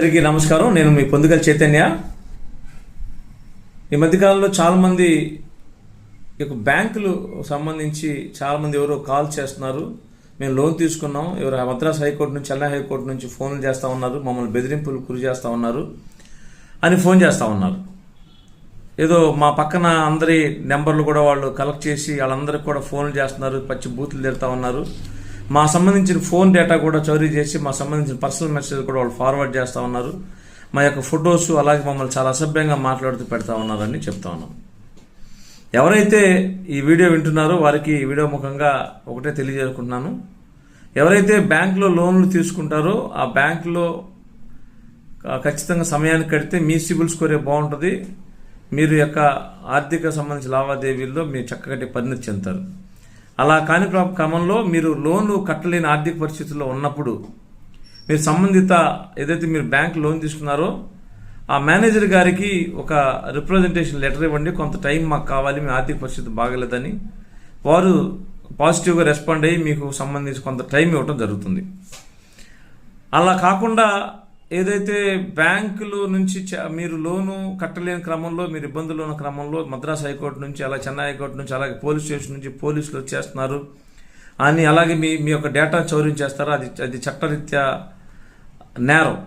అందరికీ నమస్కారం. నేను మీ పొందుగల చైతన్య. ఈ మధ్యకాలంలో చాలామంది ఈ యొక్క బ్యాంకులు సంబంధించి చాలామంది ఎవరో కాల్ చేస్తున్నారు. మేము లోన్ తీసుకున్నాం. ఎవరు మద్రాస్ హైకోర్టు నుంచి చెన్నై హైకోర్టు నుంచి ఫోన్లు చేస్తూ ఉన్నారు. మమ్మల్ని బెదిరింపులు గురి చేస్తూ ఉన్నారు అని ఫోన్ చేస్తూ ఉన్నారు. ఏదో మా పక్కన అందరి నెంబర్లు కూడా వాళ్ళు కలెక్ట్ చేసి వాళ్ళందరికీ కూడా ఫోన్లు చేస్తున్నారు. పచ్చి బూతులు తిడతా ఉన్నారు. మా సంబంధించిన ఫోన్ డేటా కూడా చౌరీ చేసి మా సంబంధించిన పర్సనల్ మెసేజ్ కూడా వాళ్ళు ఫార్వర్డ్ చేస్తూ ఉన్నారు. మా యొక్క ఫొటోస్ అలాగే మమ్మల్ని చాలా అసభ్యంగా మాట్లాడుతూ పెడతా ఉన్నారని చెప్తా ఉన్నాం. ఎవరైతే ఈ వీడియో వింటున్నారో వారికి ఈ వీడియో ముఖంగా ఒకటే తెలియజేసుకుంటున్నాను. ఎవరైతే బ్యాంకులో లోన్లు తీసుకుంటారో ఆ బ్యాంకులో ఖచ్చితంగా సమయానికి కడితే మీ సిబిల్ స్కోరే బాగుంటుంది. మీరు యొక్క ఆర్థిక సంబంధించిన లావాదేవీల్లో మీరు చక్కటి పరిణతి చెందుతారు. అలా కాని క్రమంలో మీరు లోన్లు కట్టలేని ఆర్థిక పరిస్థితుల్లో ఉన్నప్పుడు మీరు సంబంధిత ఏదైతే మీరు బ్యాంక్ లోన్ తీసుకున్నారో ఆ మేనేజర్ గారికి ఒక రిప్రజెంటేషన్ లెటర్ ఇవ్వండి. కొంత టైం మాకు కావాలి మీ ఆర్థిక పరిస్థితి బాగలేదని. వారు పాజిటివ్గా రెస్పాండ్ అయ్యి మీకు సంబంధించి కొంత టైం ఇవ్వటం జరుగుతుంది. అలా కాకుండా ఏదైతే బ్యాంకులు నుంచి మీరు లోను కట్టలేని క్రమంలో మీరు ఇబ్బందులు ఉన్న క్రమంలో మద్రాస్ హైకోర్టు నుంచి అలా చెన్నై హైకోర్టు నుంచి అలాగే పోలీస్ స్టేషన్ నుంచి పోలీసులు వచ్చేస్తున్నారు. అని అలాగే మీ మీ యొక్క డేటా చౌర్యం చేస్తారో? అది అది చట్టరీత్యా నేరం.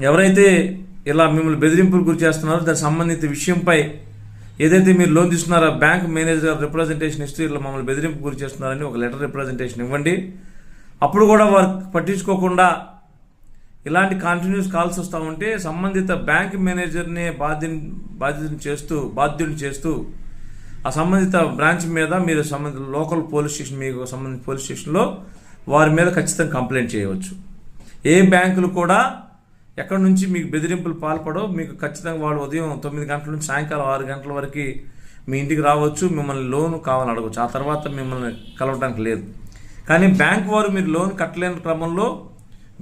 ఎవరైతే ఇలా మిమ్మల్ని బెదిరింపులు గురి చేస్తున్నారో దానికి సంబంధిత విషయంపై ఏదైతే మీరు లోన్ తీసుకున్నారో బ్యాంక్ మేనేజర్ గారు రిప్రజెంటేషన్ ఇస్తూ ఇలా మమ్మల్ని బెదిరింపు గురి చేస్తున్నారని ఒక లెటర్ రిప్రజెంటేషన్ ఇవ్వండి. అప్పుడు కూడా వారు పట్టించుకోకుండా ఇలాంటి కంటిన్యూస్ కాల్స్ వస్తూ ఉంటే సంబంధిత బ్యాంక్ మేనేజర్ని బాధ్య బాధ్యతను చేస్తూ బాధ్యుని చేస్తూ ఆ సంబంధిత బ్రాంచ్ మీద మీరు సంబంధిత లోకల్ పోలీస్ స్టేషన్ మీకు సంబంధించిన పోలీస్ స్టేషన్లో వారి మీద ఖచ్చితంగా కంప్లైంట్ చేయవచ్చు. ఏ బ్యాంకులు కూడా ఎక్కడి నుంచి మీకు బెదిరింపులు పాల్పడో మీకు ఖచ్చితంగా వాళ్ళు ఉదయం తొమ్మిది గంటల నుంచి సాయంకాలం ఆరు గంటల వరకు మీ ఇంటికి రావచ్చు మిమ్మల్ని లోన్ కావాలని అడగవచ్చు. ఆ తర్వాత మిమ్మల్ని కలవడానికి లేదు. కానీ బ్యాంక్ వారు మీరు లోన్ కట్టలేని క్రమంలో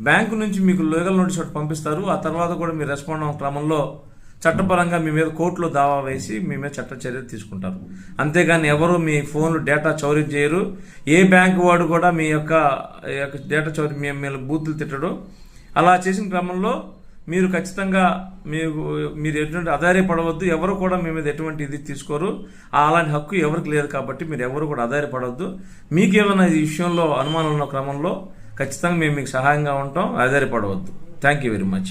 బ్యాంకు నుంచి మీకు లీగల్ నోటీస్ ఒకటి పంపిస్తారు. ఆ తర్వాత కూడా మీరు రెస్పాండ్ అవ్వడం క్రమంలో చట్టపరంగా మీ మీద కోర్టులో దావా వేసి మీ మీద చట్ట చర్యలు తీసుకుంటారు. అంతేగాని ఎవరు మీ ఫోన్లు డేటా చౌరీ చేయరు. ఏ బ్యాంకు వాడు కూడా మీ యొక్క యొక్క డేటా చౌర్యం మీ మీద బూతులు తిట్టడు. అలా చేసిన క్రమంలో మీరు ఖచ్చితంగా మీకు మీరు ఎటువంటి ఆధారపడవద్దు ఎవరు కూడా మీ మీద ఎటువంటి ఇది తీసుకోరు. అలాంటి హక్కు ఎవరికి లేదు కాబట్టి మీరు ఎవరు కూడా ఆధారపడవద్దు మీకు ఏమైనా ఈ విషయంలో అనుమానం ఉన్న క్రమంలో ఖచ్చితంగా మేము మీకు సహాయంగా ఉంటాం. ఆధారపడవద్దు థ్యాంక్ యూ వెరీ మచ్